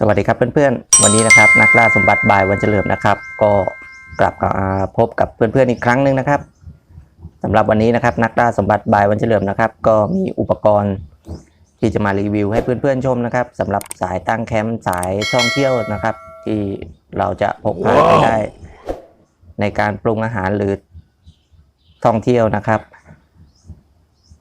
สวัสดีครับเพื่อนๆ วันนี้นะครับนักล่าสมบัติบายวันเฉลิมนะครับ ก็กลับมาพบกับเพื่อนๆอีกครั้งหนึ่งนะครับสำหรับวันนี้นะครับนักล่าสมบัติบายวันเฉลิมนะครับ ก็มีอุปกรณ์ที่จะมารีวิวให้เพื่อนๆชมนะครับสำหรับสายตั้งแคมป์สายท่องเที่ยวนะครับ ที่เราจะพกพาไปได้ ในการปรุงอาหารหรือท่องเที่ยวนะครับ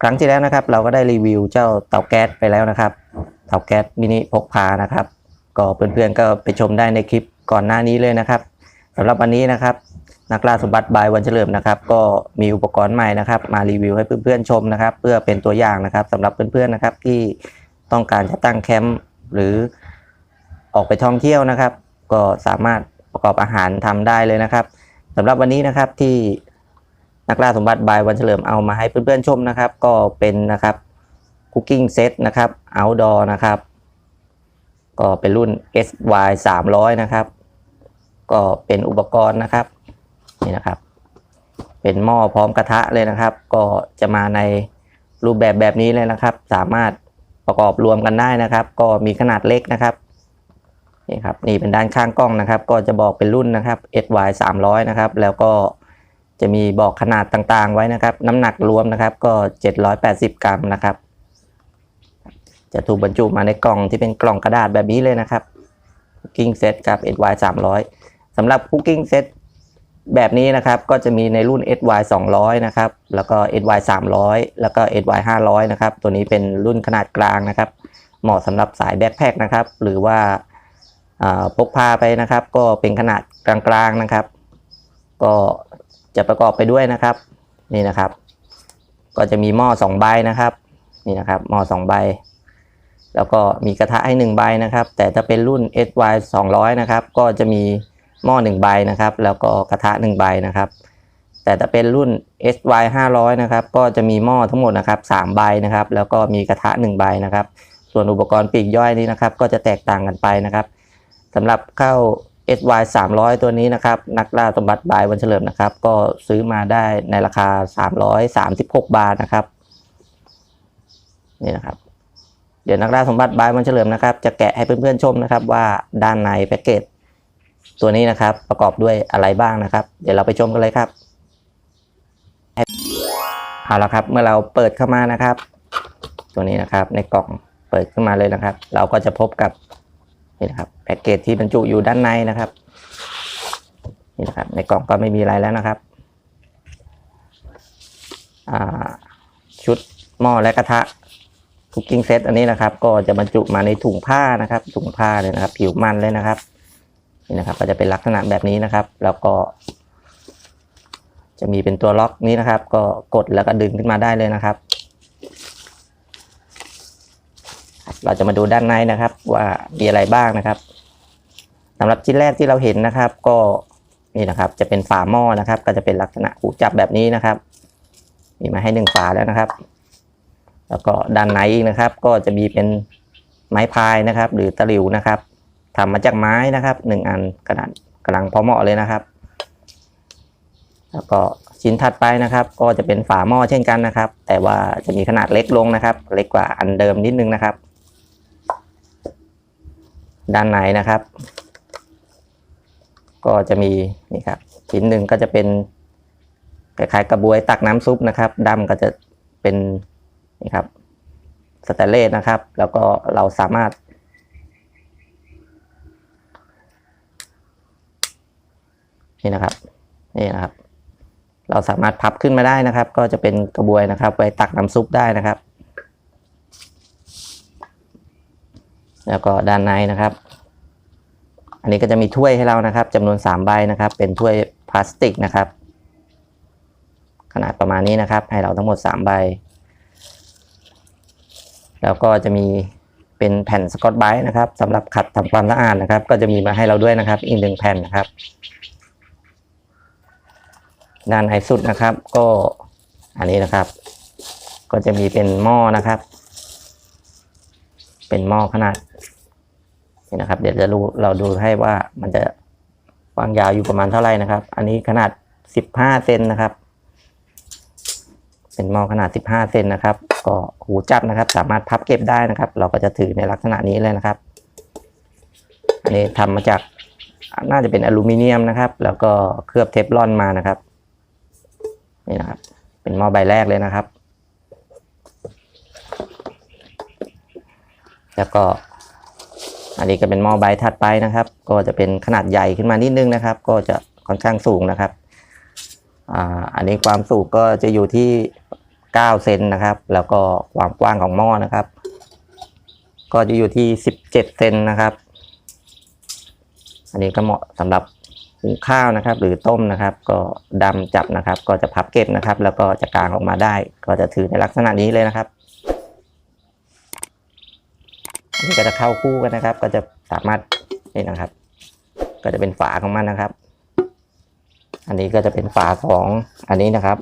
ครั้งที่แล้วนะครับ เราก็ได้รีวิวเจ้าเตาแก๊สไปแล้วนะครับ เตาแก๊สมินิพกพานะครับ ก็เพื่อนๆก็ไปชมได้ในคลิปก่อนหน้านี้เลยนะครับสำหรับวันนี้นะครับ นักล่าสมบัติบายวันเฉลิมนะครับ ก็มีอุปกรณ์ใหม่นะครับ มารีวิวให้เพื่อนๆชมนะครับ เพื่อเป็นตัวอย่างนะครับสำหรับเพื่อนๆนะครับที่ต้องการจะตั้งแคมป์หรือออกไปท่องเที่ยวนะครับ ก็สามารถประกอบอาหารทำได้เลยนะครับสำหรับวันนี้นะครับที่นักล่าสมบัติบายวันเฉลิมเอามาให้เพื่อนๆชมนะครับ ก็เป็นนะครับคุกกิ้งเซตนะครับ outdoor นะครับ ก็เป็นรุ่น SY 300 นะครับ ก็เป็นอุปกรณ์นะครับนี่นะครับ เป็นหม้อพร้อมกระทะเลยนะครับ ก็จะมาในรูปแบบแบบนี้เลยนะครับ สามารถประกอบรวมกันได้นะครับ ก็มีขนาดเล็กนะครับนี่ครับนี่เป็นด้านข้างกล้องนะครับ ก็จะบอกเป็นรุ่นนะครับ SY 300 นะครับ แล้วก็จะมีบอกขนาดต่างๆไว้นะครับ น้ำหนักรวมนะครับ ก็ 780 กรัมนะครับ จะถูกบรรจุมาในกล่องที่เป็นกล่องกระดาษแบบนี้เลยนะครับ Cooking Set กับ SY 300สำหรับ Cooking Set แบบนี้นะครับก็จะมีในรุ่น SY 200นะครับแล้วก็ SY 300แล้วก็ SY 500นะครับตัวนี้เป็นรุ่นขนาดกลางนะครับ เหมาะสำหรับสายแบ็คแพคนะครับหรือว่าอ่าพกพาไปนะครับ ก็เป็นขนาดกลางๆนะครับ ก็จะประกอบไปด้วยนะครับนี่นะครับ ก็จะมีหม้อ2ใบนะครับนี่นะครับหม้อ2ใบ แล้วก็มีกระทะให้1ใบนะครับ แต่ถ้าเป็นรุ่น SY 200 นะครับ ก็จะมีหม้อ1ใบนะครับ แล้วก็กระทะ1ใบนะครับ แต่ถ้าเป็นรุ่น SY 500 นะครับ ก็จะมีหม้อทั้งหมดนะครับ3ใบนะครับ แล้วก็มีกระทะ1ใบนะครับ ส่วนอุปกรณ์ปีกย่อยนี้นะครับ ก็จะแตกต่างกันไปนะครับสำหรับเข้า SY 300 ตัวนี้นะครับ นักล่าสมบัติบายวันเฉลิมนะครับ ก็ซื้อมาได้ในราคา 336 บาทนะครับ นี่นะครับ เดี๋ยวนักล่าสมบัติบายวันเฉลิมนะครับ จะแกะให้เพื่อนๆชมนะครับ ว่าด้านในแพ็กเกจตัวนี้นะครับประกอบด้วยอะไรบ้างนะครับ เดี๋ยวเราไปชมกันเลยครับเอาละครับเมื่อเราเปิดเข้ามานะครับ ตัวนี้นะครับในกล่องเปิดขึ้นมาเลยนะครับ เราก็จะพบกับนี่นะครับแพ็กเกจที่บรรจุอยู่ด้านในนะครับนี่นะครับในกล่องก็ไม่มีอะไรแล้วนะครับชุดหม้อและกระทะ คุกกิ้งเซตอันนี้นะครับ ก็จะบรรจุมาในถุงผ้านะครับ ถุงผ้าเลยนะครับ ผิวมันเลยนะครับนี่นะครับ ก็จะเป็นลักษณะแบบนี้นะครับ แล้วก็ จะมีเป็นตัวล็อกนี้นะครับ ก็กดแล้วก็ดึงขึ้นมาได้เลยนะครับ เราจะมาดูด้านในนะครับ ว่ามีอะไรบ้างนะครับสำหรับชิ้นแรกที่เราเห็นนะครับ ก็นี่นะครับ จะเป็นฝาหม้อนะครับ ก็จะเป็นลักษณะหูจับแบบนี้นะครับ มีมาให้หนึ่งฝาแล้วนะครับ แล้วก็ด้านในอีกนะครับ ก็จะมีเป็นไม้พายนะครับ หรือตะหลิวนะครับทำมาจากไม้นะครับหนึ่งอันขนาดกำลังพอเหมาะเลยนะครับ แล้วก็ชิ้นถัดไปนะครับ ก็จะเป็นฝาหม้อเช่นกันนะครับ แต่ว่าจะมีขนาดเล็กลงนะครับ เล็กกว่าอันเดิมนิดนึงนะครับ ด้านในนะครับ ก็จะมีนี่ครับชิ้นหนึ่งก็จะเป็นคล้ายๆกระบวยตักน้ำซุปนะครับดำก็จะเป็น นี่ครับสแตนเลสนะครับ แล้วก็เราสามารถ นี่นะครับนี่นะครับ เราสามารถพับขึ้นมาได้นะครับ ก็จะเป็นกระบวยนะครับ ไว้ตักน้ำซุปได้นะครับ แล้วก็ด้านในนะครับ อันนี้ก็จะมีถ้วยให้เรานะครับจำนวน3ใบนะครับ เป็นถ้วยพลาสติกนะครับ ขนาดประมาณนี้นะครับ ให้เราทั้งหมด3ใบ แล้วก็จะมีเป็นแผ่นสกอตไบรท์นะครับสำหรับขัดทำความสะอาดนะครับ ก็จะมีมาให้เราด้วยนะครับ อีกหนึ่งแผ่นนะครับ ด้านในสุดนะครับ ก็อันนี้นะครับ ก็จะมีเป็นหม้อนะครับ เป็นหม้อขนาดนี่นะครับ เดี๋ยวจะรู้เราดูให้ว่ามันจะกว้างยาวอยู่ประมาณเท่าไหร่นะครับ อันนี้ขนาดสิบห้าเซนนะครับ เป็นหม้อขนาด 15 เซนนะครับ ก็หูจับนะครับ สามารถพับเก็บได้นะครับ เราก็จะถือในลักษณะนี้เลยนะครับอันนี้ทำมาจากน่าจะเป็นอลูมิเนียมนะครับ แล้วก็เคลือบเทฟลอนมานะครับนี่นะครับ เป็นหม้อใบแรกเลยนะครับ แล้วก็อันนี้ก็เป็นหม้อใบถัดไปนะครับ ก็จะเป็นขนาดใหญ่ขึ้นมานิดนึงนะครับ ก็จะค่อนข้างสูงนะครับ อ่า อันนี้ความสูงก็จะอยู่ที่ 9เซนนะครับ แล้วก็ความกว้างของหม้อนะครับ ก็จะอยู่ที่ 17เซนนะครับ อันนี้ก็เหมาะสำหรับหุงข้าวนะครับ หรือต้มนะครับ ก็ดำจับนะครับ ก็จะพับเก็บนะครับ แล้วก็จะกางออกมาได้ ก็จะถือในลักษณะนี้เลยนะครับอันนี้ก็จะเข้าคู่กันนะครับ ก็จะสามารถนี่นะครับ ก็จะเป็นฝาของมันนะครับ อันนี้ก็จะเป็นฝาของอันนี้นะครับ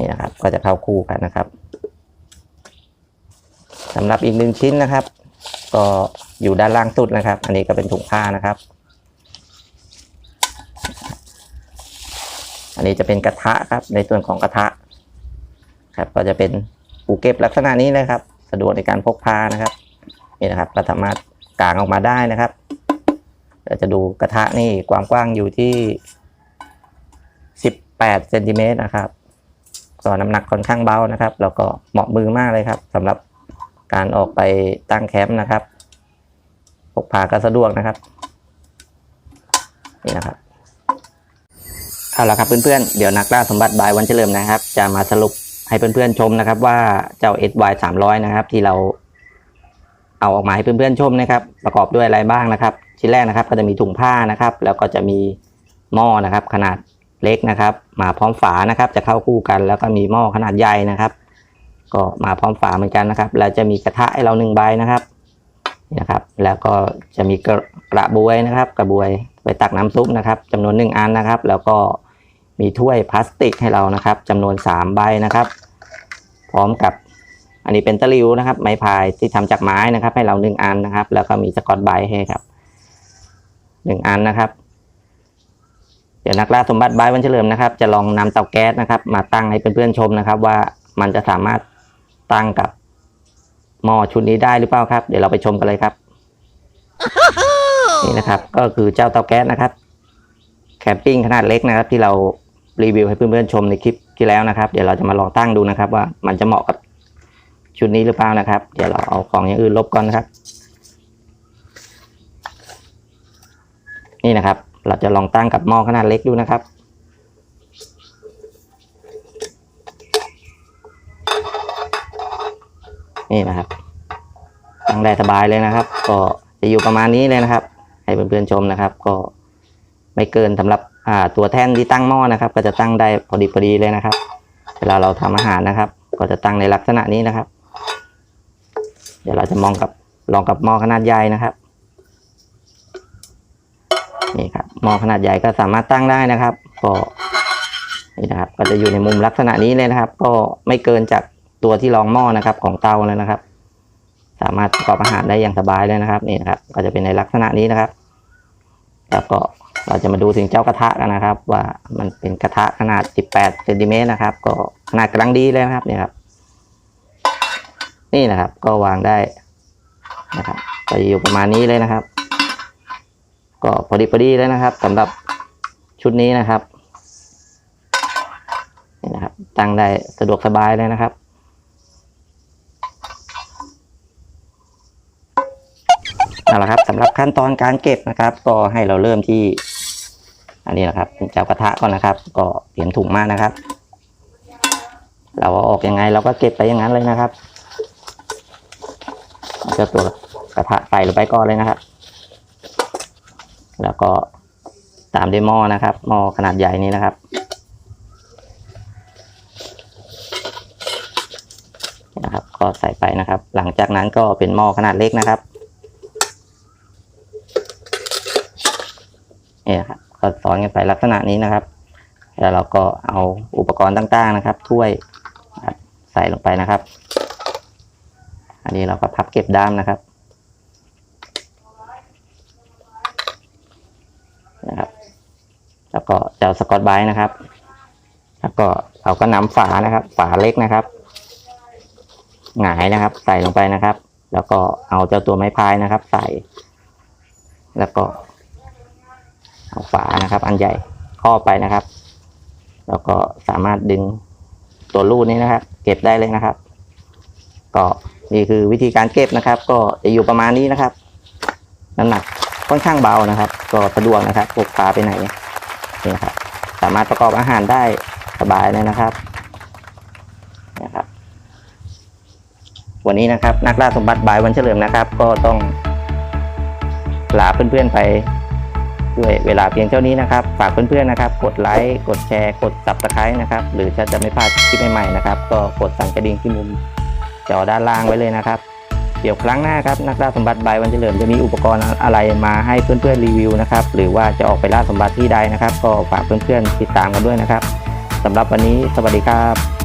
นี่นะครับก็จะเข้าคู่กันนะครับสำหรับอีกหนึ่งชิ้นนะครับ ก็อยู่ด้านล่างสุดนะครับ อันนี้ก็เป็นถุงผ้านะครับ อันนี้จะเป็นกระทะครับ ในส่วนของกระทะ ครับ ก็จะเป็นปูเก็บลักษณะนี้นะครับ สะดวกในการพกพานะครับนี่นะครับก็สามารถกางออกมาได้นะครับเดี๋ยวจะดูกระทะนี่ความกว้างอยู่ที่ 18เซนติเมตรนะครับ ก็น้ำหนักค่อนข้างเบานะครับ แล้วก็เหมาะมือมากเลยครับสำหรับการออกไปตั้งแคมป์นะครับพกพาก็สะดวกนะครับนี่นะครับเอาละครับเพื่อนๆเดี๋ยวนักล่าสมบัติบายวันเฉลิมนะครับ จะมาสรุปให้เพื่อนๆชมนะครับ ว่าเจ้า SY 300 นะครับ ที่เราเอาออกมาให้เพื่อนๆชมนะครับ ประกอบด้วยอะไรบ้างนะครับ ชิ้นแรกนะครับ ก็จะมีถุงผ้านะครับ แล้วก็จะมีหม้อนะครับ ขนาด เล็กนะครับ มาพร้อมฝานะครับ จะเข้าคู่กัน แล้วก็มีหม้อขนาดใหญ่นะครับ ก็มาพร้อมฝาเหมือนกันนะครับ แล้วจะมีกระทะให้เราหนึ่งใบนะครับนี่นะครับ แล้วก็จะมีกระกระบวยนะครับ กระบวยไปตักน้ำซุปนะครับจำนวนหนึ่งอันนะครับ แล้วก็มีถ้วยพลาสติกให้เรานะครับจำนวนสามใบนะครับ พร้อมกับอันนี้เป็นตะลิวนะครับ ไม้พายที่ทำจากไม้นะครับ ให้เราหนึ่งอันนะครับ แล้วก็มีสกอตไบให้ครับหนึ่งอันนะครับ เดี๋ยวนักล่าสมบัติบายวันเฉลิมนะครับ จะลองนำเตาแก๊สนะครับ มาตั้งให้เพื่อนๆชมนะครับ ว่ามันจะสามารถตั้งกับหม้อชุดนี้ได้หรือเปล่าครับ เดี๋ยวเราไปชมกันเลยครับ นี่นะครับ ก็คือเจ้าเตาแก๊สนะครับแคมปิ้งขนาดเล็กนะครับ ที่เรารีวิวให้เพื่อนๆชมในคลิปที่แล้วนะครับ เดี๋ยวเราจะมาลองตั้งดูนะครับ ว่ามันจะเหมาะกับชุดนี้หรือเปล่านะครับ เดี๋ยวเราเอาของอย่างอื่นลบก่อนนะครับ นี่นะครับ เราจะลองตั้งกับหม้อขนาดเล็กดูนะครับ นี่นะครับตั้งได้สบายเลยนะครับ ก็จะอยู่ประมาณนี้เลยนะครับ ให้เพื่อนๆชมนะครับ ก็ไม่เกินสำหรับตัวแท่นที่ตั้งหม้อนะครับ ก็จะตั้งได้พอดีพอดีเลยนะครับ เวลาเราทำอาหารนะครับ ก็จะตั้งในลักษณะนี้นะครับ เดี๋ยวเราจะมองกับลองกับหม้อขนาดใหญ่นะครับ นี่ครับหม้อขนาดใหญ่ก็สามารถตั้งได้นะครับ ก็นี่นะครับ ก็จะอยู่ในมุมลักษณะนี้เลยนะครับ ก็ไม่เกินจากตัวที่รองหม้อนะครับ ของเตาเลยนะครับ สามารถประกอบอาหารได้อย่างสบายเลยนะครับนี่นะครับ ก็จะเป็นในลักษณะนี้นะครับแล้วก็เราจะมาดูถึงเจ้ากระทะกันนะครับ ว่ามันเป็นกระทะขนาด 18เซนติเมตรนะครับ ก็ขนาดกำลังดีเลยนะครับเนี่ยครับ นี่นะครับ ก็วางได้นะครับก็จะอยู่ประมาณนี้เลยนะครับ ก็พอดีพอดีเลยนะครับสำหรับชุดนี้นะครับนี่นะครับตั้งได้สะดวกสบายเลยนะครับ เอาละครับสำหรับขั้นตอนการเก็บนะครับ ก็ให้เราเริ่มที่ อันนี้นะครับเป็นเจ้ากระทะก่อนนะครับ ก็เตรียมถุงมานะครับ เราเอาออกยังไงเราก็เก็บไปอย่างนั้นเลยนะครับเจ้าตัวกระทะใส่ลงไปก่อนเลยนะครับ แล้วก็ตามด้วยหม้อนะครับหม้อขนาดใหญ่นี้นะครับ นะครับ ก็ใส่ไปนะครับ หลังจากนั้นก็เป็นหม้อขนาดเล็กนะครับเนี่นะครับก็สอนกันไปลักษณะนี้นะครับ แล้วเราก็เอาอุปกรณ์ต่างๆนะครับ ถ้วยใส่ลงไปนะครับ อันนี้เราก็พับเก็บด้ามนนะครับ แล้ว ก็จะเอาสกอตไบรท์นะครับ แล้วก็เราก็นำฝานะครับ ฝาเล็กนะครับ หงายนะครับ ใส่ลงไปนะครับ แล้วก็เอาเจ้าตัวไม้พายนะครับ ใส่ แล้วก็เอาฝานะครับ อันใหญ่ครอไปนะครับ แล้วก็สามารถดึงตัวลูกนี้นะครับ เก็บได้เลยนะครับ ก็นี่คือวิธีการเก็บนะครับ ก็จะอยู่ประมาณนี้นะครับน้ำหนักค่อนข้างเบานะครับ ก็สะดวกนะครับพกพาไปไหน นี่ครับ สามารถประกอบอาหารได้สบายเลยนะครับนะครับ วันนี้นะครับ นักล่าสมบัติบายวันเฉลิมนะครับ ก็ต้องลาเพื่อนๆไปด้วยเวลาเพียงเท่านี้นะครับ ฝากเพื่อนๆนะครับ กดไลค์กดแชร์ กด subscribe นะครับ หรือถ้าจะไม่พลาดคลิปใหม่ๆนะครับ ก็กดสั่นกระดิ่งที่มุมจอด้านล่างไว้เลยนะครับ เดี๋ยวครั้งหน้าครับนักล่าสมบัติใบวันเฉลิมจะมีอุปกรณ์อะไรมาให้เพื่อนๆรีวิวนะครับหรือว่าจะออกไปล่าสมบัติที่ใดนะครับ ก็ฝากเพื่อนๆติดตามกันด้วยนะครับสำหรับวันนี้สวัสดีครับ